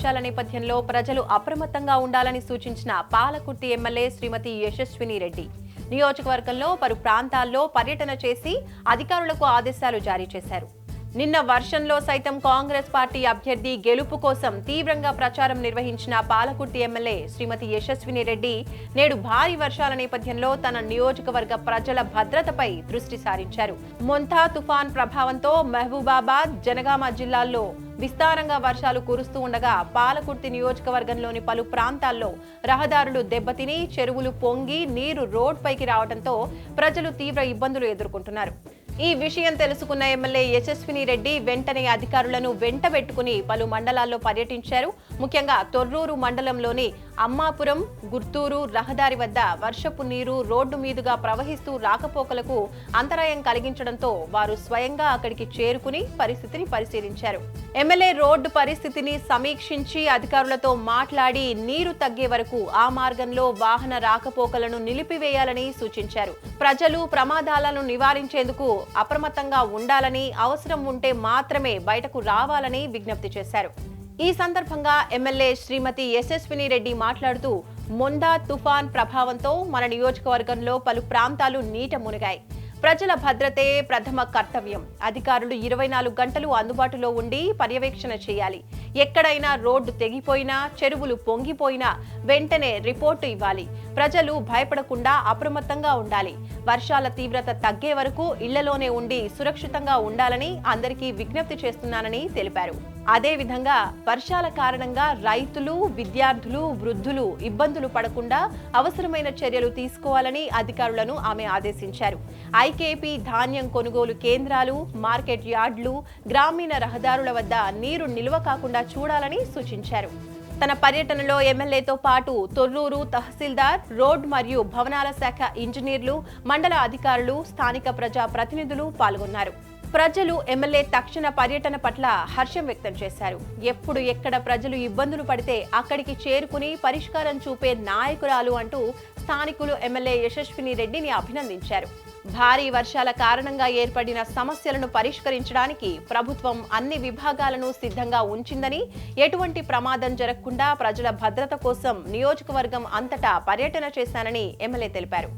నేపథ్యంలో ప్రజలు అప్రమత్తంగా ఉండాలని సూచించిన పాలకుర్తి ఎమ్మెల్యే శ్రీమతి యశస్విని రెడ్డి. నియోజకవర్గంలో పలు ప్రాంతాల్లో పర్యటన చేసి అధికారులకు ఆదేశాలు జారీ చేశారు. నిన్న వర్షంలో సైతం కాంగ్రెస్ పార్టీ అభ్యర్థి గెలుపు కోసం తీవ్రంగా ప్రచారం నిర్వహించిన పాలకుర్తి ఎమ్మెల్యే శ్రీమతి యశస్విని రెడ్డి నేడు భారీ వర్షాల నేపథ్యంలో తన నియోజకవర్గ ప్రజల భద్రతపై దృష్టి సారించారు. మొంతా తుఫాన్ ప్రభావంతో మహబూబాబాద్ జనగామ జిల్లాల్లో విస్తారంగా వర్షాలు కురుస్తూ ఉండగా పాలకుర్తి నియోజకవర్గంలోని పలు ప్రాంతాల్లో రహదారులు దెబ్బతిని చెరువులు పొంగి నీరు రోడ్పైకి రావడంతో ప్రజలు తీవ్ర ఇబ్బందులు ఎదుర్కొంటున్నారు. ఈ విషయం తెలుసుకున్న ఎమ్మెల్యే యశస్విని రెడ్డి వెంటనే అధికారులను వెంటబెట్టుకుని పలు మండలాల్లో పర్యటించారు. ముఖ్యంగా తొర్రూరు మండలంలోని అమ్మాపురం గుర్తూరు రహదారి వద్ద వర్షపు నీరు రోడ్డు మీదుగా ప్రవహిస్తూ రాకపోకలకు అంతరాయం కలిగించడంతో వారు స్వయంగా అక్కడికి చేరుకుని పరిస్థితిని పరిశీలించారు. ఎమ్మెల్యే రోడ్డు పరిస్థితిని సమీక్షించి అధికారులతో మాట్లాడి నీరు తగ్గే వరకు ఆ మార్గంలో వాహన రాకపోకలను నిలిపివేయాలని సూచించారు. ప్రజలు ప్రమాదాలను నివారించేందుకు అప్రమత్తంగా ఉండాలని అవసరం ఉంటే మాత్రమే బయటకు రావాలని విజ్ఞప్తి చేశారు. ఈ సందర్భంగా ఎమ్మెల్యే శ్రీమతి యశస్విని రెడ్డి మాట్లాడుతూ మొండా తుఫాన్ ప్రభావంతో మన నియోజకవర్గంలో పలు ప్రాంతాలు నీట మునిగాయి. ప్రజల భద్రతే ప్రథమ కర్తవ్యం. అధికారులు ఇరవై నాలుగు గంటలు అందుబాటులో ఉండి పర్యవేక్షణ చేయాలి. ఎక్కడైనా రోడ్డు తెగిపోయినా చెరువులు పొంగిపోయినా వెంటనే రిపోర్టు ఇవ్వాలి. ప్రజలు భయపడకుండా అప్రమత్తంగా ఉండాలి. వర్షాల తీవ్రత తగ్గే వరకు ఇళ్ళలోనే ఉండి సురక్షితంగా ఉండాలని అందరికీ విజ్ఞప్తి చేస్తున్నానని తెలిపారు. అదేవిధంగా వర్షాల కారణంగా రైతులు విద్యార్థులు వృద్ధులు ఇబ్బందులు పడకుండా అవసరమైన చర్యలు తీసుకోవాలని అధికారులను ఆమె ఆదేశించారు. ఐకేపీ ధాన్యం కొనుగోలు కేంద్రాలు మార్కెట్ యార్డులు గ్రామీణ రహదారుల వద్ద నీరు నిల్వ కాకుండా చూడాలని సూచించారు. తన పర్యటనలో ఎమ్మెల్యేతో పాటు తొర్రూరు తహసీల్దార్ రోడ్ మరియు భవనాల శాఖ ఇంజనీర్లు మండల అధికారులు స్థానిక ప్రజా ప్రతినిధులు పాల్గొన్నారు. ప్రజలు ఎమ్మెల్యే తక్షణ పర్యటన పట్ల హర్షం వ్యక్తం చేశారు. ఎప్పుడు ఎక్కడ ప్రజలు ఇబ్బందులు పడితే అక్కడికి చేరుకుని పరిష్కారం చూపే నాయకురాలు అంటూ స్థానికులు ఎమ్మెల్యే యశస్విని రెడ్డిని అభినందించారు. భారీ వర్షాల కారణంగా ఏర్పడిన సమస్యలను పరిష్కరించడానికి ప్రభుత్వం అన్ని విభాగాలను సిద్ధంగా ఉంచిందని ఎటువంటి ప్రమాదం జరగకుండా ప్రజల భద్రత కోసం నియోజకవర్గం అంతటా పర్యటన చేశానని ఎమ్మెల్యే తెలిపారు.